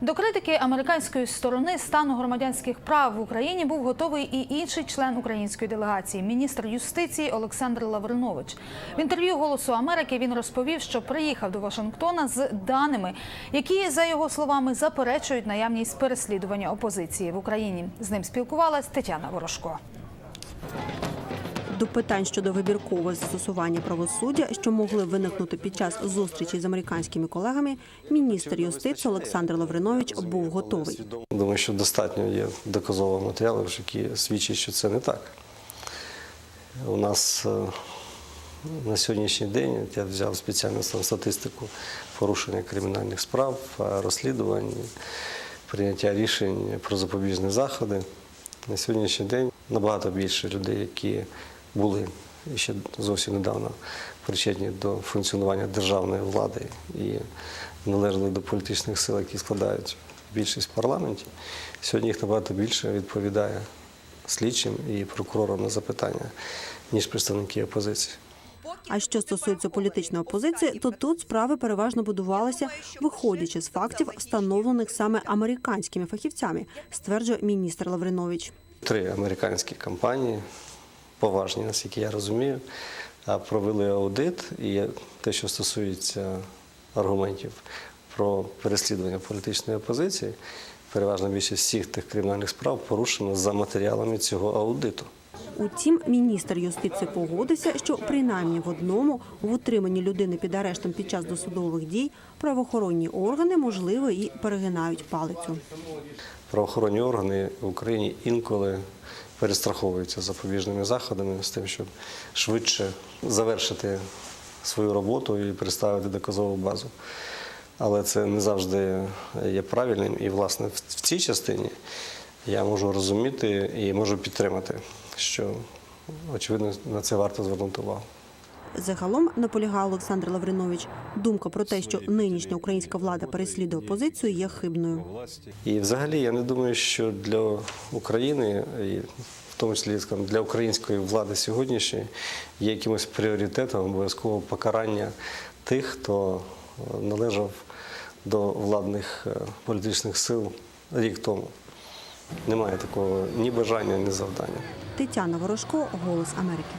До критики американської сторони стану громадянських прав в Україні був готовий і інший член української делегації, міністр юстиції Олександр Лавринович. В інтерв'ю Голосу Америки він розповів, що приїхав до Вашингтона з даними, які за його словами заперечують наявність переслідування опозиції в Україні. З ним спілкувалась Тетяна Ворожко. До питань щодо вибіркового застосування правосуддя, що могли виникнути під час зустрічі з американськими колегами, міністр юстиції Олександр Лавринович був готовий. Думаю, що достатньо є доказових матеріалів, які свідчать, що це не так. У нас е, на сьогоднішній день я взяв спеціальну статистику порушення кримінальних справ, е, розслідувань, прийняття рішень про запобіжні заходи. На сьогоднішній день набагато більше людей, які були ще зовсім недавно причетні до функціонування державної влади і належали до політичних сил, які складають більшість в парламенті. Сьогодні їх набагато більше відповідає слідчим і прокурорам на запитання, ніж представники опозиції. А що стосується політичної опозиції, то тут справи переважно будувалися, виходячи з фактів, встановлених саме американськими фахівцями, стверджує міністр Лавринович. Три американські компанії, поважні, наскільки я розумію, провели аудит. І те, що стосується аргументів про переслідування політичної опозиції, переважна більшість всіх тих кримінальних справ порушено за матеріалами цього аудиту. Утім, міністр юстиції погодився, що принаймні в одному в утриманні людини під арештом під час досудових дій правоохоронні органи можливо і перегинають палицю. Правоохоронні органи в Україні інколи перестраховуються запобіжними заходами з тим, щоб швидше завершити свою роботу і представити доказову базу. Але це не завжди є правильним. І, власне, в цій частині я можу розуміти і можу підтримати, що очевидно на це варто звернути увагу. Загалом наполягав Олександр Лавринович. Думка про те, що нинішня українська влада переслідує опозицію, є хибною. І взагалі я не думаю, що для України, і в тому числі скажімо, для української влади сьогоднішньої, є якимось пріоритетом обов'язково покарання тих, хто е, належав до владних е, політичних сил рік тому. Немає такого ні бажання, ні завдання. Тетяна Ворожко, Голос Америки.